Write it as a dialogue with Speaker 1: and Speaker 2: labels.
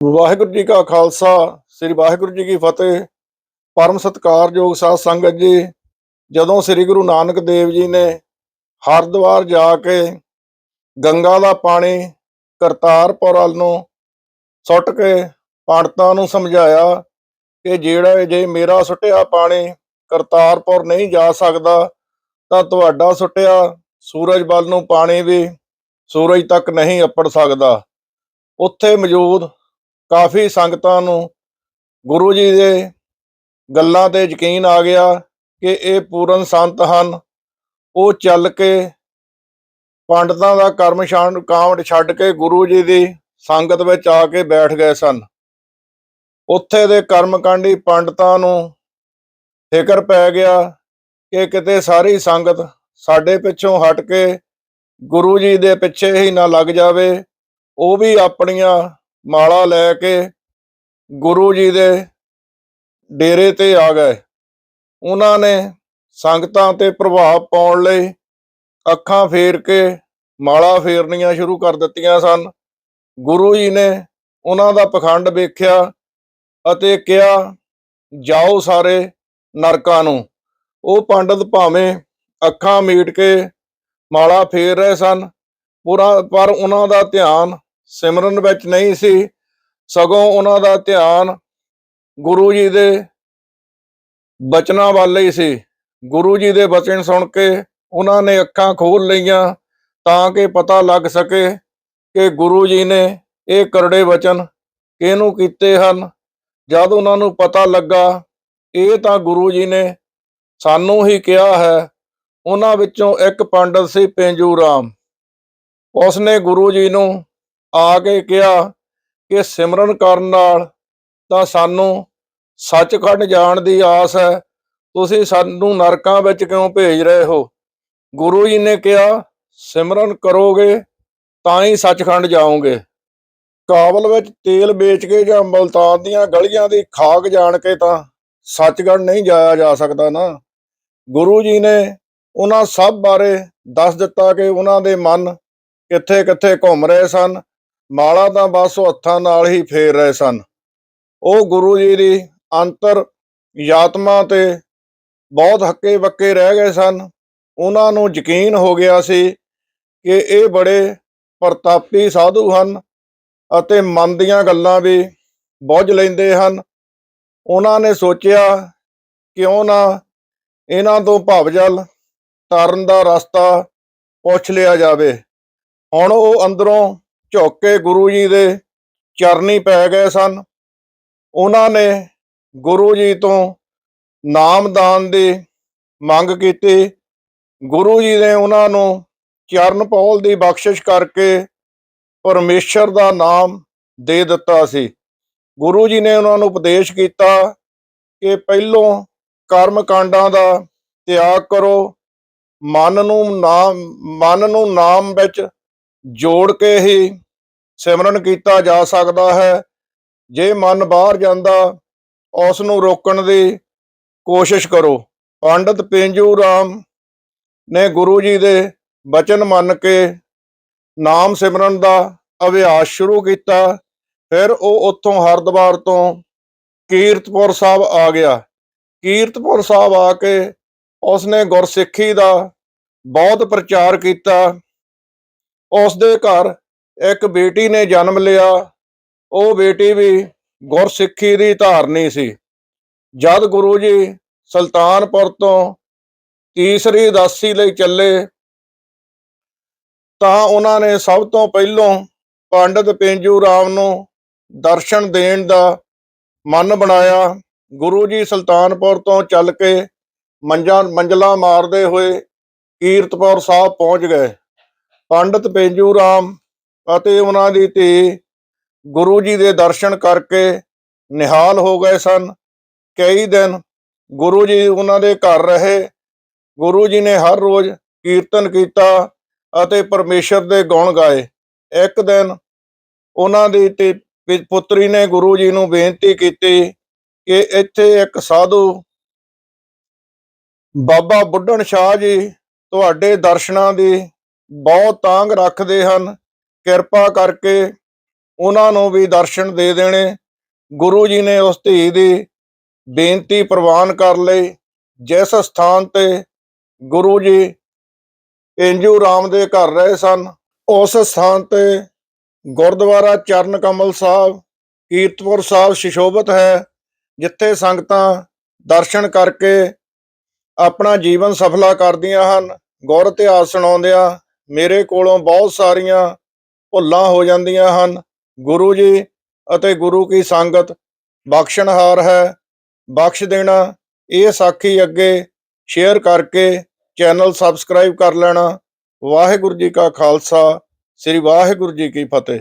Speaker 1: ਵਾਹਿਗੁਰੂ ਜੀ ਕਾ ਖਾਲਸਾ, ਸ੍ਰੀ ਵਾਹਿਗੁਰੂ ਜੀ ਕੀ ਫਤਿਹ। ਪਰਮ ਸਤਿਕਾਰਯੋਗ ਸਾਧ ਸੰਗਤ ਜੀ, ਜਦੋਂ ਸ੍ਰੀ ਗੁਰੂ ਨਾਨਕ ਦੇਵ ਜੀ ਨੇ ਹਰਿਦੁਆਰ ਜਾ ਕੇ ਗੰਗਾ ਦਾ ਪਾਣੀ ਕਰਤਾਰਪੁਰ ਵੱਲ ਨੂੰ ਸੁੱਟ ਕੇ ਪੰਡਤਾਂ ਨੂੰ ਸਮਝਾਇਆ ਕਿ ਜਿਹੜਾ ਜੇ ਮੇਰਾ ਸੁੱਟਿਆ ਪਾਣੀ ਕਰਤਾਰਪੁਰ ਨਹੀਂ ਜਾ ਸਕਦਾ, ਤਾਂ ਤੁਹਾਡਾ ਸੁੱਟਿਆ ਸੂਰਜ ਵੱਲ ਨੂੰ ਪਾਣੀ ਵੀ ਸੂਰਜ ਤੱਕ ਨਹੀਂ ਅੱਪੜ ਸਕਦਾ। ਉੱਥੇ ਮੌਜੂਦ ਕਾਫੀ ਸੰਗਤਾਂ ਨੂੰ ਗੁਰੂ ਜੀ ਦੇ ਗੱਲਾਂ ਤੇ ਯਕੀਨ ਆ ਗਿਆ ਕਿ ਇਹ ਪੂਰਨ ਸੰਤ ਹਨ। ਉਹ ਚੱਲ ਕੇ ਪੰਡਤਾਂ ਦਾ ਕਰਮ ਛਾਂਡ ਕਾਂਵਟ ਛੱਡ ਕੇ ਗੁਰੂ ਜੀ ਦੀ ਸੰਗਤ ਵਿੱਚ ਆ ਕੇ ਬੈਠ ਗਏ ਸਨ। ਉੱਥੇ ਦੇ ਕਰਮਕਾਂਡੀ ਪੰਡਤਾਂ ਨੂੰ ਫਿਕਰ ਪੈ ਗਿਆ ਕਿ ਕਿਤੇ ਸਾਰੀ ਸੰਗਤ ਸਾਡੇ ਪਿੱਛੋਂ ਹਟ ਕੇ ਗੁਰੂ ਜੀ ਦੇ ਪਿੱਛੇ ਹੀ ਨਾ ਲੱਗ ਜਾਵੇ। ਉਹ ਵੀ ਆਪਣੀਆਂ ਮਾਲਾ ਲੈ ਕੇ ਗੁਰੂ ਜੀ ਦੇ ਡੇਰੇ ਤੇ ਆ ਗਏ। ਉਹਨਾਂ ਨੇ ਸੰਗਤਾਂ ਤੇ ਪ੍ਰਭਾਵ ਪਾਉਣ ਲਈ ਅੱਖਾਂ ਫੇਰ ਕੇ ਮਾਲਾ ਫੇਰਨੀਆਂ ਸ਼ੁਰੂ ਕਰ ਦਿੱਤੀਆਂ ਸਨ। ਗੁਰੂ ਜੀ ਨੇ ਉਹਨਾਂ ਦਾ ਪਖੰਡ ਵੇਖਿਆ ਅਤੇ ਕਿਹਾ, ਜਾਓ ਸਾਰੇ ਨਰਕਾਂ ਨੂੰ। ਉਹ ਪੰਡਤ ਭਾਵੇਂ ਅੱਖਾਂ ਮੀਟ ਕੇ ਮਾਲਾ ਫੇਰ ਰਹੇ ਸਨ, ਪੂਰਾ ਪਰ ਉਹਨਾਂ ਦਾ ਧਿਆਨ ਸਿਮਰਨ ਵਿੱਚ ਨਹੀਂ ਸੀ। ਸਗੋਂ ਉਹਨਾਂ ਦਾ ਧਿਆਨ ਗੁਰੂ ਜੀ ਦੇ ਬਚਨਾਂ ਵੱਲ ਹੀ ਸੀ। ਗੁਰੂ ਜੀ ਦੇ ਬਚਨ ਸੁਣ ਕੇ ਉਹਨਾਂ ਨੇ ਅੱਖਾਂ ਖੋਲ ਲਈਆਂ ਤਾਂ ਕਿ ਪਤਾ ਲੱਗ ਸਕੇ ਕਿ ਗੁਰੂ ਜੀ ਨੇ ਇਹ ਕਰੜੇ ਵਚਨ ਕਿਹਨੂੰ ਕੀਤੇ ਹਨ। ਜਦ ਉਹਨਾਂ ਨੂੰ ਪਤਾ ਲੱਗਾ, ਇਹ ਤਾਂ ਗੁਰੂ ਜੀ ਨੇ ਸਾਨੂੰ ਹੀ ਕਿਹਾ ਹੈ। ਉਹਨਾਂ ਵਿੱਚੋਂ ਇੱਕ ਪੰਡਤ ਸੀ ਪੇਂਜੂ ਰਾਮ। ਉਸਨੇ ਗੁਰੂ ਜੀ ਨੂੰ ਆ ਕੇ ਕਿਹਾ ਕਿ ਸਿਮਰਨ ਕਰਨ ਨਾਲ ਤਾਂ ਸਾਨੂੰ ਸੱਚਖੰਡ ਜਾਣ ਦੀ ਆਸ ਹੈ। ਤੁਸੀਂ ਸਾਨੂੰ ਨਰਕਾਂ ਵਿੱਚ ਕਿਉਂ ਭੇਜ ਰਹੇ ਹੋ? ਗੁਰੂ ਜੀ ਨੇ ਕਿਹਾ, ਸਿਮਰਨ ਕਰੋਗੇ ਤਾਂ ਹੀ ਸੱਚਖੰਡ ਜਾਓਗੇ। ਕਾਬਲ ਵਿੱਚ ਤੇਲ ਵੇਚ ਕੇ ਜਾਂ ਮਲਤਾਨ ਦੀਆਂ ਗਲੀਆਂ ਦੀ ਖਾਕ ਜਾਣ ਕੇ ਤਾਂ ਸੱਚਖੰਡ ਨਹੀਂ ਜਾਇਆ ਜਾ ਸਕਦਾ ਨਾ। ਗੁਰੂ ਜੀ ਨੇ ਉਹਨਾਂ ਸਭ ਬਾਰੇ ਦੱਸ ਦਿੱਤਾ ਕਿ ਉਹਨਾਂ ਦੇ ਮਨ ਕਿੱਥੇ ਕਿੱਥੇ ਘੁੰਮ ਰਹੇ ਸਨ ਮਾਲਾ ਤਾਂ ਬਸ ਉਹ ਹੱਥਾਂ ਨਾਲ ਹੀ ਫੇਰ ਰਹੇ ਸਨ। ਉਹ ਗੁਰੂ ਜੀ ਦੀ ਅੰਤਰ ਯਾਤਮਾ ਤੇ ਬਹੁਤ ਹੱਕੇ ਬੱਕੇ ਰਹਿ ਗਏ ਸਨ। ਉਹਨਾਂ ਨੂੰ ਯਕੀਨ ਹੋ ਗਿਆ ਸੀ ਕਿ ਇਹ ਬੜੇ ਪ੍ਰਤਾਪੀ ਸਾਧੂ ਹਨ ਅਤੇ ਮਨ ਦੀਆਂ ਗੱਲਾਂ ਵੀ ਬੁੱਝ ਲੈਂਦੇ ਹਨ। ਉਹਨਾਂ ਨੇ ਸੋਚਿਆ, ਕਿਉਂ ਨਾ ਇਹਨਾਂ ਤੋਂ ਭਵਜਲ ਤਰਨ ਦਾ ਰਸਤਾ ਪੁੱਛ ਲਿਆ ਜਾਵੇ। ਹੁਣ ਉਹ ਅੰਦਰੋਂ ਝੁੱਕ ਕੇ ਗੁਰੂ ਜੀ ਦੇ ਚਰਨੀ ਪੈ ਗਏ ਸਨ। ਉਹਨਾਂ ਨੇ ਗੁਰੂ ਜੀ ਤੋਂ ਨਾਮਦਾਨ ਦੀ ਮੰਗ ਕੀਤੀ। ਗੁਰੂ ਜੀ ਨੇ ਉਹਨਾਂ ਨੂੰ ਚਰਨ ਪੌਲ ਦੀ ਬਖਸ਼ਿਸ਼ ਕਰਕੇ ਪਰਮੇਸ਼ਰ ਦਾ ਨਾਮ ਦੇ ਦਿੱਤਾ ਸੀ। ਗੁਰੂ ਜੀ ਨੇ ਉਹਨਾਂ ਨੂੰ ਉਪਦੇਸ਼ ਕੀਤਾ ਕਿ ਪਹਿਲੋਂ ਕਰਮ ਕਾਂਡਾਂ ਦਾ ਤਿਆਗ ਕਰੋ। ਮਨ ਨੂੰ ਨਾਮ, ਮਨ ਨੂੰ ਨਾਮ ਵਿੱਚ ਜੋੜ ਕੇ ਹੀ ਸਿਮਰਨ ਕੀਤਾ ਜਾ ਸਕਦਾ ਹੈ। ਜੇ ਮਨ ਬਾਹਰ ਜਾਂਦਾ ਉਸ ਨੂੰ ਰੋਕਣ ਦੀ ਕੋਸ਼ਿਸ਼ ਕਰੋ। ਪੰਡਤ ਪੇਂਜੂ ਰਾਮ ਨੇ ਗੁਰੂ ਜੀ ਦੇ ਬਚਨ ਮੰਨ ਕੇ ਨਾਮ ਸਿਮਰਨ ਦਾ ਅਭਿਆਸ ਸ਼ੁਰੂ ਕੀਤਾ। ਫਿਰ ਉਹ ਉੱਥੋਂ ਹਰਿਦੁਆਰ ਤੋਂ ਕੀਰਤਪੁਰ ਸਾਹਿਬ ਆ ਗਿਆ। ਕੀਰਤਪੁਰ ਸਾਹਿਬ ਆ ਕੇ ਉਸਨੇ ਗੁਰਸਿੱਖੀ ਦਾ ਬਹੁਤ ਪ੍ਰਚਾਰ ਕੀਤਾ। ਉਸ ਦੇ ਘਰ ਇੱਕ ਬੇਟੀ ਨੇ ਜਨਮ ਲਿਆ। ਉਹ ਬੇਟੀ ਵੀ ਗੁਰਸਿੱਖੀ ਦੀ ਧਾਰਨੀ ਸੀ। ਜਦ ਗੁਰੂ ਜੀ ਸੁਲਤਾਨਪੁਰ ਤੋਂ ਤੀਸਰੀ ਉਦਾਸੀ ਲਈ ਚੱਲੇ, ਤਾਂ ਉਹਨਾਂ ਨੇ ਸਭ ਤੋਂ ਪਹਿਲੋਂ ਪੰਡਤ ਪੇਂਜੂ ਰਾਮ ਨੂੰ ਦਰਸ਼ਨ ਦੇਣ ਦਾ ਮਨ ਬਣਾਇਆ। ਗੁਰੂ ਜੀ ਸੁਲਤਾਨਪੁਰ ਤੋਂ ਚੱਲ ਕੇ ਮੰਜਾਂ ਮੰਜਲਾ ਮਾਰਦੇ ਹੋਏ ਕੀਰਤਪੁਰ ਸਾਹਿਬ ਪਹੁੰਚ ਗਏ। ਪੰਡਤ ਪੇਂਜੂ ਰਾਮ ਅਤੇ ਉਹਨਾਂ ਦੀ ਧੀ ਗੁਰੂ ਜੀ ਦੇ ਦਰਸ਼ਨ ਕਰਕੇ ਨਿਹਾਲ ਹੋ ਗਏ ਸਨ। ਕਈ ਦਿਨ ਗੁਰੂ ਜੀ ਉਹਨਾਂ ਦੇ ਘਰ ਰਹੇ। ਗੁਰੂ ਜੀ ਨੇ ਹਰ ਰੋਜ਼ ਕੀਰਤਨ ਕੀਤਾ ਅਤੇ ਪਰਮੇਸ਼ਰ ਦੇ ਗੁਣ ਗਾਏ। ਇੱਕ ਦਿਨ ਉਹਨਾਂ ਦੀ ਤੇ ਪਿ- ਪੁੱਤਰੀ ਨੇ ਗੁਰੂ ਜੀ ਨੂੰ ਬੇਨਤੀ ਕੀਤੀ ਕਿ ਇੱਥੇ ਇੱਕ ਸਾਧੂ ਬਾਬਾ ਬੁੱਢਣ ਸ਼ਾਹ ਜੀ ਤੁਹਾਡੇ ਦਰਸ਼ਨਾਂ ਦੀ ਬਹੁਤ ਤਾਂਗ ਰੱਖਦੇ ਹਨ। ਕਿਰਪਾ ਕਰਕੇ ਉਹਨਾਂ ਨੂੰ ਵੀ ਦਰਸ਼ਨ ਦੇ ਦੇਣੇ। ਗੁਰੂ ਜੀ ਨੇ ਉਸ ਧੀ ਦੀ ਬੇਨਤੀ ਪ੍ਰਵਾਨ ਕਰ ਲਈ। ਜਿਸ ਸਥਾਨ ਤੇ ਗੁਰੂ ਜੀ ਇੰਜੂ ਰਾਮ ਦੇ ਘਰ ਰਹੇ ਸਨ, ਉਸ ਸਥਾਨ ਤੇ ਗੁਰਦੁਆਰਾ ਚਰਨ ਕਮਲ ਸਾਹਿਬ, ਕੀਰਤਪੁਰ ਸਾਹਿਬ ਸ਼ਿਸ਼ੋਭਤ ਹੈ, ਜਿੱਥੇ ਸੰਗਤਾਂ ਦਰਸ਼ਨ ਕਰਕੇ ਆਪਣਾ ਜੀਵਨ ਸਫਲਾ ਕਰਦੀਆਂ ਹਨ। ਗੁਰ ਇਤਿਹਾਸ ਸੁਣਾਉਂਦਿਆਂ ਮੇਰੇ ਕੋਲੋਂ ਬਹੁਤ ਸਾਰੀਆਂ ਭੁੱਲਾਂ ਹੋ ਜਾਂਦੀਆਂ ਹਨ। ਗੁਰੂ ਜੀ ਅਤੇ ਗੁਰੂ ਕੀ ਸੰਗਤ, ਬਖਸ਼ਣਹਾਰ ਹੈ। ਬਖਸ਼ ਦੇਣਾ, ਇਹ ਸਾਖੀ ਅੱਗੇ ਸ਼ੇਅਰ ਕਰਕੇ ਚੈਨਲ ਸਬਸਕ੍ਰਾਈਬ ਕਰ ਲੈਣਾ। ਵਾਹਿਗੁਰੂ ਜੀ ਕਾ ਖਾਲਸਾ, ਸ੍ਰੀ ਵਾਹਿਗੁਰੂ ਜੀ ਕੀ ਫਤਿਹ।